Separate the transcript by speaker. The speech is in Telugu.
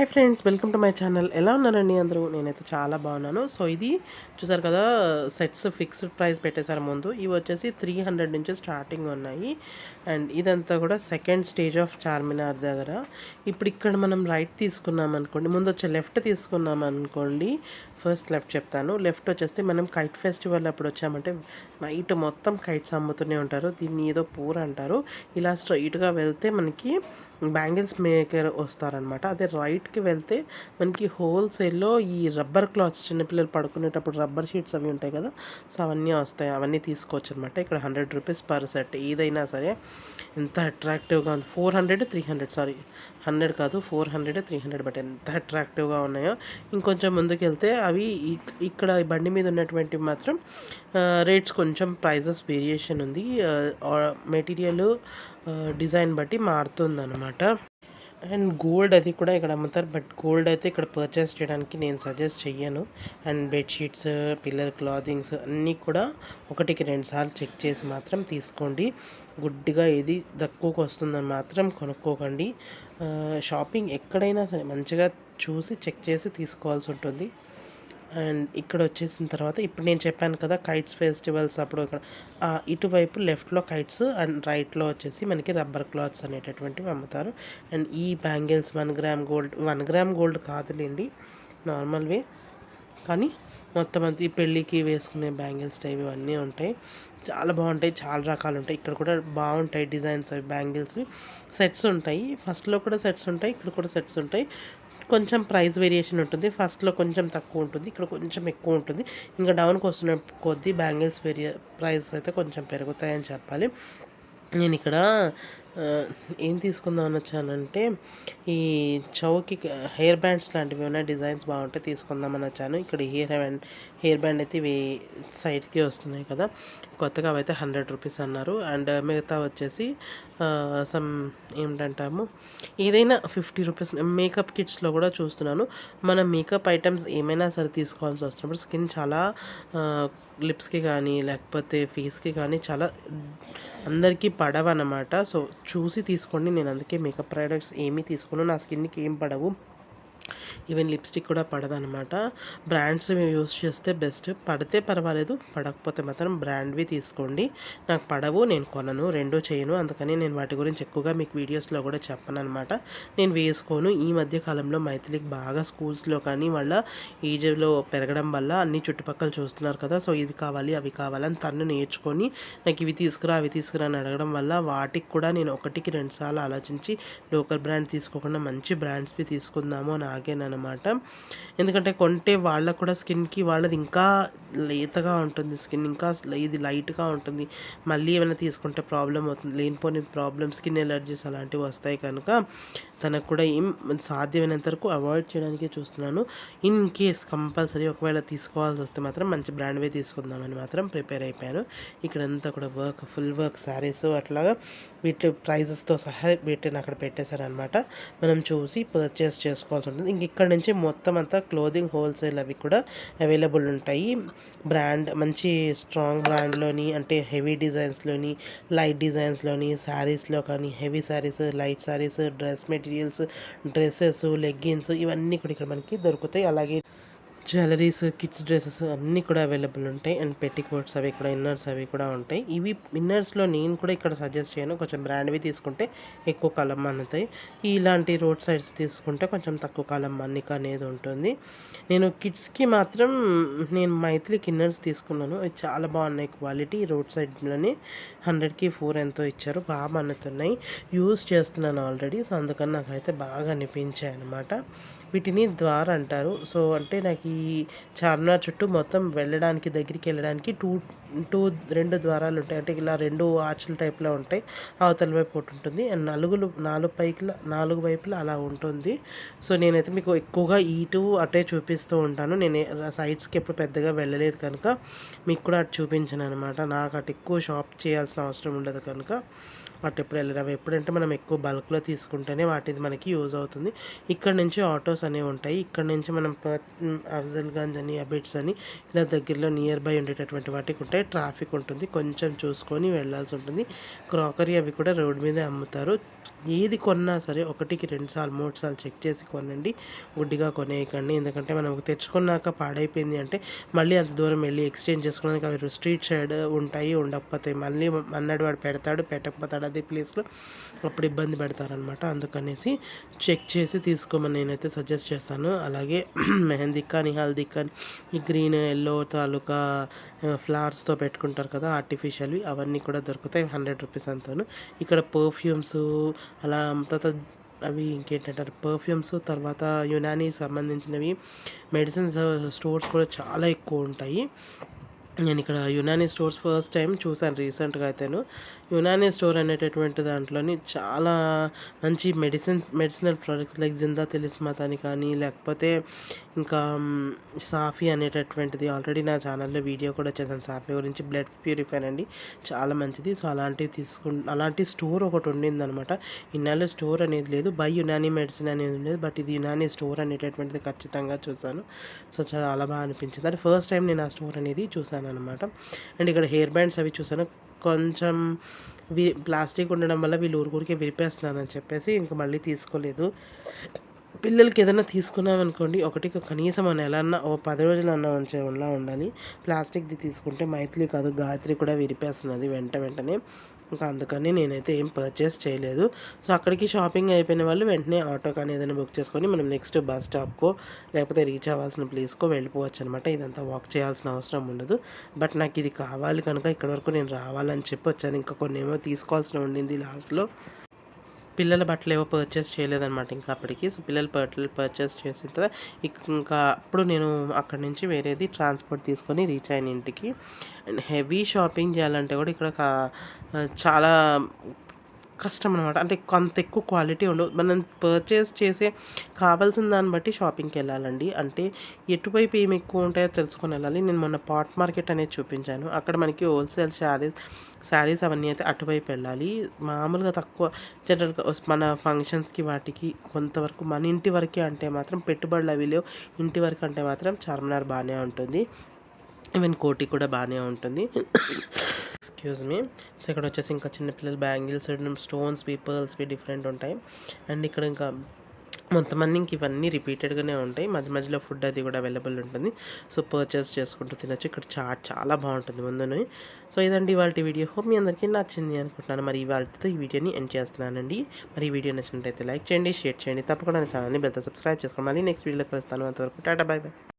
Speaker 1: Hi friends welcome to my channel. ఎలా ఉన్నారండి అందరూ? నేనైతే చాలా బాగున్నాను. సో ఇది చూసారు కదా సెట్స్ ఫిక్స్డ్ ప్రైస్ పెట్టేశారు ముందు. ఇవి వచ్చేసి త్రీ హండ్రెడ్ నుంచి స్టార్టింగ్ ఉన్నాయి. అండ్ ఇదంతా కూడా సెకండ్ స్టేజ్ ఆఫ్ చార్మినార్ దగ్గర. ఇప్పుడు ఇక్కడ మనం రైట్ తీసుకున్నాం అనుకోండి ముందు వచ్చే లెఫ్ట్ తీసుకున్నాం అనుకోండి ఫస్ట్ లెఫ్ట్ చెప్తాను. లెఫ్ట్ వచ్చేస్తే మనం కైట్ ఫెస్టివల్ అప్పుడు వచ్చామంటే నైట్ మొత్తం కైట్స్ అమ్ముతూనే ఉంటారు. దీన్ని ఏదో పూర్ అంటారు. ఇలా స్ట్రైట్గా వెళ్తే మనకి బ్యాంగిల్స్ మేకర్ వస్తారనమాట అదే రైట్కి వెళ్తే మనకి హోల్సేల్లో ఈ రబ్బర్ క్లాత్స్ చిన్నపిల్లలు పడుకునేటప్పుడు రబ్బర్ షీట్స్ అవి ఉంటాయి కదా సో అవన్నీ వస్తాయి. అవన్నీ తీసుకోవచ్చు అనమాట ఇక్కడ హండ్రెడ్ రూపీస్ పర్ సెట్. ఏదైనా సరే ఎంత అట్రాక్టివ్గా ఉంది. Four hundred three hundred sorry hundred కాదు four hundred three hundred but ఎంత అట్రాక్టివ్గా ఉన్నాయో. ఇంకొంచెం ముందుకు వెళ్తే అవి ఇక్కడ బండి మీద ఉన్నటువంటివి మాత్రం రేట్స్ కొంచెం ప్రైజెస్ వేరియేషన్ ఉంది. మెటీరియల్ డిజైన్ బట్టి మారుతుంది అనమాట అండ్ గోల్డ్ అది కూడా ఇక్కడ అమ్ముతారు. బట్ గోల్డ్ అయితే ఇక్కడ పర్చేస్ చేయడానికి నేను సజెస్ట్ చెయ్యను. అండ్ బెడ్షీట్స్ పిల్లల క్లాథింగ్స్ అన్నీ కూడా ఒకటికి రెండు సార్లు చెక్ చేసి మాత్రం తీసుకోండి. గుడ్డిగా ఏది తక్కువకు వస్తుందని మాత్రం కొనుక్కోకండి. షాపింగ్ ఎక్కడైనా సరే మంచిగా చూసి చెక్ చేసి తీసుకోవాల్సి ఉంటుంది. అండ్ ఇక్కడ వచ్చేసిన తర్వాత ఇప్పుడు నేను చెప్పాను కదా కైట్స్ ఫెస్టివల్స్ అప్పుడు ఇక్కడ ఇటువైపు లెఫ్ట్లో కైట్స్ అండ్ రైట్లో వచ్చేసి మనకి రబ్బర్ క్లాత్స్ అనేటటువంటివి అమ్ముతారు. అండ్ ఈ bangles one gram gold one gram gold కాదులేండి నార్మల్వే కానీ మొత్తం అంతా ఈ పెళ్ళికి వేసుకునే బ్యాంగిల్స్ టైప్ ఇవన్నీ ఉంటాయి. చాలా బాగుంటాయి చాలా రకాలు ఉంటాయి. ఇక్కడ కూడా బాగుంటాయి డిజైన్స్ అవి బ్యాంగిల్స్ సెట్స్ ఉంటాయి. ఫస్ట్లో కూడా సెట్స్ ఉంటాయి ఇక్కడ కూడా సెట్స్ ఉంటాయి. కొంచెం ప్రైస్ వేరియేషన్ ఉంటుంది. ఫస్ట్లో కొంచెం తక్కువ ఉంటుంది. ఇక్కడ కొంచెం ఎక్కువ ఉంటుంది. ఇంకా డౌన్కి వస్తున్న కొద్దీ బ్యాంగిల్స్ వేరియే ప్రైస్ అయితే కొంచెం పెరుగుతాయని చెప్పాలి. నేను ఇక్కడ ఏం తీసుకుందామని వచ్చానంటే ఈ చౌకి హెయిర్ బ్యాండ్స్ లాంటివి ఏమైనా డిజైన్స్ బాగుంటే తీసుకుందామని వచ్చాను. ఇక్కడ హెయిర్ బ్యాండ్ హెయిర్ బ్యాండ్ అయితే వే సైడ్కి వస్తున్నాయి కదా. కొత్తగా అవైతే హండ్రెడ్ రూపీస్ అన్నారు. అండ్ మిగతా వచ్చేసి సమ్ ఏమిటంటాము ఏదైనా ఫిఫ్టీ రూపీస్ మేకప్ కిట్స్లో కూడా చూస్తున్నాను. మన మేకప్ ఐటమ్స్ ఏమైనా సరే తీసుకోవాల్సి వస్తున్నప్పుడు స్కిన్ చాలా లిప్స్కి కానీ లేకపోతే ఫేస్కి కానీ చాలా అందరికీ పడవన్నమాట సో చూసి తీసుకోండి. నేను అందుకే మేకప్ ప్రొడక్ట్స్ ఏమీ తీసుకోను. నా స్కిన్కి ఏం పడవు. ఈవెన్ లిప్స్టిక్ కూడా పడదనమాట బ్రాండ్స్ యూస్ చేస్తే బెస్ట్. పడితే పర్వాలేదు పడకపోతే మాత్రం బ్రాండ్వి తీసుకోండి. నాకు పడవు నేను కొనను రెండూ చేయను. అందుకని నేను వాటి గురించి ఎక్కువగా మీకు వీడియోస్లో కూడా చెప్పను అనమాట నేను వేసుకోను. ఈ మధ్య కాలంలో మైథిలికి బాగా స్కూల్స్లో కానీ వాళ్ళ ఏజ్లో పెరగడం వల్ల అన్ని చుట్టుపక్కల చూస్తున్నారు కదా సో ఇవి కావాలి అవి కావాలని తను నేర్చుకొని నాకు ఇవి తీసుకురా అవి తీసుకురా అని అడగడం వల్ల వాటికి కూడా నేను ఒకటికి రెండుసార్లు ఆలోచించి లోకల్ బ్రాండ్ తీసుకోకుండా మంచి బ్రాండ్స్వి తీసుకుందాము అని అనమాట ఎందుకంటే కొంటే వాళ్ళకు కూడా స్కిన్కి వాళ్ళది ఇంకా లేతగా ఉంటుంది స్కిన్ ఇంకా ఇది లైట్గా ఉంటుంది. మళ్ళీ ఏమైనా తీసుకుంటే ప్రాబ్లం అవుతుంది. లేనిపోని ప్రాబ్లమ్ స్కిన్ ఎలర్జీస్ అలాంటివి వస్తాయి కనుక తనకు కూడా ఏం సాధ్యమైనంత వరకు అవాయిడ్ చేయడానికి చూస్తున్నాను. ఇన్ కేస్ కంపల్సరీ ఒకవేళ తీసుకోవాల్సి వస్తే మాత్రం మంచి బ్రాండ్వే తీసుకుందామని మాత్రం ప్రిపేర్ అయిపోయాను. ఇక్కడంతా కూడా వర్క్ ఫుల్ వర్క్ శారీస్ అట్లాగా వీటి ప్రైజెస్తో సహా వీటిని అక్కడ పెట్టేశారనమాట మనం చూసి పర్చేస్ చేసుకోవాల్సి ఉంటుంది. ఇంక ఇక్కడ నుంచి మొత్తం అంతా క్లోదింగ్ హోల్సేల్ అవి కూడా అవైలబుల్ ఉంటాయి. బ్రాండ్ మంచి స్ట్రాంగ్ బ్రాండ్లోని అంటే హెవీ డిజైన్స్లోని లైట్ డిజైన్స్లోని శారీస్లో కానీ heavy saris light saris dress materials dresses leggings ఇవన్నీ కూడా ఇక్కడ మనకి దొరుకుతాయి. అలాగే జ్యువెలరీస్ కిడ్స్ డ్రెస్సెస్ అన్నీ కూడా అవైలబుల్ ఉంటాయి. అండ్ పెట్టి కోట్స్ అవి కూడా ఇన్నర్స్ అవి కూడా ఉంటాయి. ఇవి ఇన్నర్స్లో నేను కూడా ఇక్కడ సజెస్ట్ చేయను. కొంచెం బ్రాండ్వి తీసుకుంటే ఎక్కువ కాలం మన్నుతాయి ఇలాంటి రోడ్ సైడ్స్ తీసుకుంటే కొంచెం తక్కువ కాలం మన్నిక అనేది ఉంటుంది. నేను కిడ్స్కి మాత్రం నేను మైథిలికి ఇన్నర్స్ తీసుకున్నాను. అవి చాలా బాగున్నాయి క్వాలిటీ. రోడ్ సైడ్లోనే హండ్రెడ్కి ఫోర్ ఎంతో ఇచ్చారు. బాగా మన్నుతున్నాయి. యూస్ చేస్తున్నాను ఆల్రెడీ. సో అందుకని నాకైతే బాగా అనిపించాయి అనమాట వీటిని ద్వార్ అంటారు. సో అంటే నాకు ఈ చార్మినార్ చుట్టూ మొత్తం వెళ్ళడానికి దగ్గరికి వెళ్ళడానికి టూ టూ రెండు ద్వారాలు ఉంటాయి. అంటే ఇలా రెండు ఆర్చుల టైప్లో ఉంటాయి. అవతల వైపు ఒకటి ఉంటుంది. అండ్ నలుగులు నాలుగు పైకి నాలుగు వైపులా అలా ఉంటుంది. సో నేనైతే మీకు ఎక్కువగా ఇటు అటే చూపిస్తూ ఉంటాను. నేను సైడ్స్కి ఎప్పుడు పెద్దగా వెళ్ళలేదు కనుక మీకు కూడా అటు చూపించాను అనమాట నాకు అటు ఎక్కువ షాప్ చేయాల్సిన అవసరం ఉండదు కనుక అటు ఎప్పుడు వెళ్ళడం. ఎప్పుడంటే మనం ఎక్కువ బల్క్లో తీసుకుంటేనే వాటిది మనకి యూజ్ అవుతుంది. ఇక్కడ నుంచి ఆటో స్టోర్స్ అనేవి ఉంటాయి. ఇక్కడ నుంచి మనం అఫ్జల్గంజ్ అని అబిట్స్ అని ఇలా దగ్గరలో నియర్ బై ఉండేటటువంటి వాటికి ఉంటాయి ట్రాఫిక్ ఉంటుంది. కొంచెం చూసుకొని వెళ్ళాల్సి ఉంటుంది. క్రాకరీ అవి కూడా రోడ్ మీదే అమ్ముతారు. ఏది కొన్నా సరే ఒకటికి రెండు సార్లు మూడు సార్లు చెక్ చేసి కొనండి. గుడ్డిగా కొనేయకండి. ఎందుకంటే మనం తెచ్చుకున్నాక పాడైపోయింది అంటే మళ్ళీ అంత దూరం వెళ్ళి ఎక్స్చేంజ్ చేసుకోవడానికి అవి స్ట్రీట్ సైడ్ ఉంటాయి. ఉండకపోతే మళ్ళీ అన్నాడు వాడు పెడతాడు పెట్టకపోతాడు అదే ప్లేస్లో అప్పుడు ఇబ్బంది పెడతారనమాట అందుకనేసి చెక్ చేసి తీసుకోమని నేనైతే సజెస్ట్ అడ్జస్ట్ చేస్తాను. అలాగే మెహందీ కానీ హల్దీ కానీ ఈ గ్రీన్ ఎల్లో తాలూకా ఫ్లవర్స్తో పెట్టుకుంటారు కదా ఆర్టిఫిషియల్వి అవన్నీ కూడా దొరుకుతాయి. హండ్రెడ్ రూపీస్ అంతాను. ఇక్కడ పర్ఫ్యూమ్స్ అలా తర్వాత అవి ఇంకేంటంటారు? పర్ఫ్యూమ్స్ తర్వాత యునానీ సంబంధించినవి మెడిసిన్స్ స్టోర్స్ కూడా చాలా ఎక్కువ ఉంటాయి. నేను ఇక్కడ యునానీ స్టోర్స్ ఫస్ట్ టైం చూసాను రీసెంట్గా అయితేను. యునానీ స్టోర్ అనేటటువంటి దాంట్లోని చాలా మంచి medicine medicinal products like Zinda Tilismath అని కానీ లేకపోతే ఇంకా సాఫీ అనేటటువంటిది ఆల్రెడీ నా ఛానల్లో వీడియో కూడా చేశాను. సాఫీ గురించి బ్లడ్ ప్యూరిఫైర్ అండి. చాలా మంచిది. సో అలాంటివి తీసుకు అలాంటి స్టోర్ ఒకటి ఉండింది అనమాట ఇన్నాళ్ళు స్టోర్ అనేది లేదు. బై యునానీ మెడిసిన్ అనేది ఉండేది బట్ ఇది యునానీ స్టోర్ అనేటటువంటిది ఖచ్చితంగా చూశాను. సో చాలా బాగా అనిపించింది. అంటే ఫస్ట్ టైం నేను ఆ స్టోర్ అనేది చూశాను. అనమాట అండ్ ఇక్కడ హెయిర్ బ్యాండ్స్ అవి చూసాను. కొంచెం వి ప్లాస్టిక్ ఉండడం వల్ల వీళ్ళు ఊరికే విరిపేస్తున్నారని చెప్పేసి ఇంకా మళ్ళీ తీసుకోలేదు. పిల్లలకి ఏదైనా తీసుకున్నామనుకోండి ఒకటికి కనీసం మన నెలన్నా ఓ పది రోజులు అన్న ఉంచేలా ఉండాలి ప్లాస్టిక్ది తీసుకుంటే మైత్రి కాదు గాయత్రి కూడా విరిపేస్తున్నది వెంట వెంటనే. ఇంకా అందుకని నేనైతే ఏం పర్చేస్ చేయలేదు. సో అక్కడికి షాపింగ్ అయిపోయిన వాళ్ళు వెంటనే ఆటో కానీ ఏదైనా బుక్ చేసుకొని మనం నెక్స్ట్ బస్ స్టాప్కో లేకపోతే రీచ్ అవ్వాల్సిన ప్లేస్కో వెళ్ళిపోవచ్చు అనమాట ఇదంతా వాక్ చేయాల్సిన అవసరం ఉండదు. బట్ నాకు ఇది కావాలి కనుక ఇక్కడ వరకు నేను రావాలని చెప్పి వచ్చాను. ఇంకా కొన్ని ఏమో తీసుకోవాల్సిన ఉండింది లాస్ట్లో పిల్లల బట్టలు ఏవో పర్చేస్ చేయలేదన్నమాట ఇంకా అప్పటికి. సో పిల్లల బట్టలు పర్చేస్ చేసిన తర్వాత ఇంకా అప్పుడు నేను అక్కడి నుంచి వేరేది ట్రాన్స్పోర్ట్ తీసుకొని రీచ్ అయిన ఇంటికి. అండ్ హెవీ షాపింగ్ చేయాలంటే కూడా ఇక్కడ చాలా కష్టం అనమాట అంటే కొంత ఎక్కువ క్వాలిటీ ఉండవు మనం పర్చేస్ చేసే కావాల్సిన దాన్ని బట్టి షాపింగ్కి వెళ్ళాలండి. అంటే ఎటువైపు ఏమి ఎక్కువ ఉంటాయో తెలుసుకొని వెళ్ళాలి. నేను మొన్న పాట్ మార్కెట్ అనేది చూపించాను. అక్కడ మనకి హోల్సేల్ శారీస్ శారీస్ అవన్నీ అయితే అటువైపు వెళ్ళాలి. మామూలుగా తక్కువ జనరల్గా మన ఫంక్షన్స్కి వాటికి కొంతవరకు మన ఇంటి వరకే అంటే మాత్రం పెట్టుబడులు అవి లేవు. ఇంటి వరకు అంటే మాత్రం చార్మినార్ బాగానే ఉంటుంది. ఈవెన్ కోటి కూడా బాగానే ఉంటుంది. ఎక్స్క్యూజ్ మీ సో ఇక్కడ వచ్చేసి ఇంకా చిన్నపిల్లల బ్యాంగిల్స్ స్టోన్స్ పర్ల్స్వి డిఫరెంట్ ఉంటాయి. అండ్ ఇక్కడ ఇంకా కొంతమంది ఇంక ఇవన్నీ రిపీటెడ్గానే ఉంటాయి. మధ్య మధ్యలో ఫుడ్ అది కూడా అవైలబుల్ ఉంటుంది. సో పర్చేస్ చేసుకుంటూ తినచ్చు. ఇక్కడ చాట్ చాలా బాగుంటుంది ముందుని. సో ఇదండి ఇవాళ వీడియో. హోప్ మీ అందరికీ నచ్చింది అనుకుంటున్నాను. మరి ఇవాళతో ఈ వీడియోని ఎండ్ చేస్తున్నానండి. మరి ఈ వీడియో నచ్చినట్లయితే లైక్ చేయండి షేర్ చేయండి. తప్పకుండా ఛానల్ని బెల్తో సబ్స్క్రైబ్ చేసుకోండి. మళ్ళీ నెక్స్ట్ వీడియోలో కలుస్తాను. అంతవరకు టాటా బాయ్ బాయ్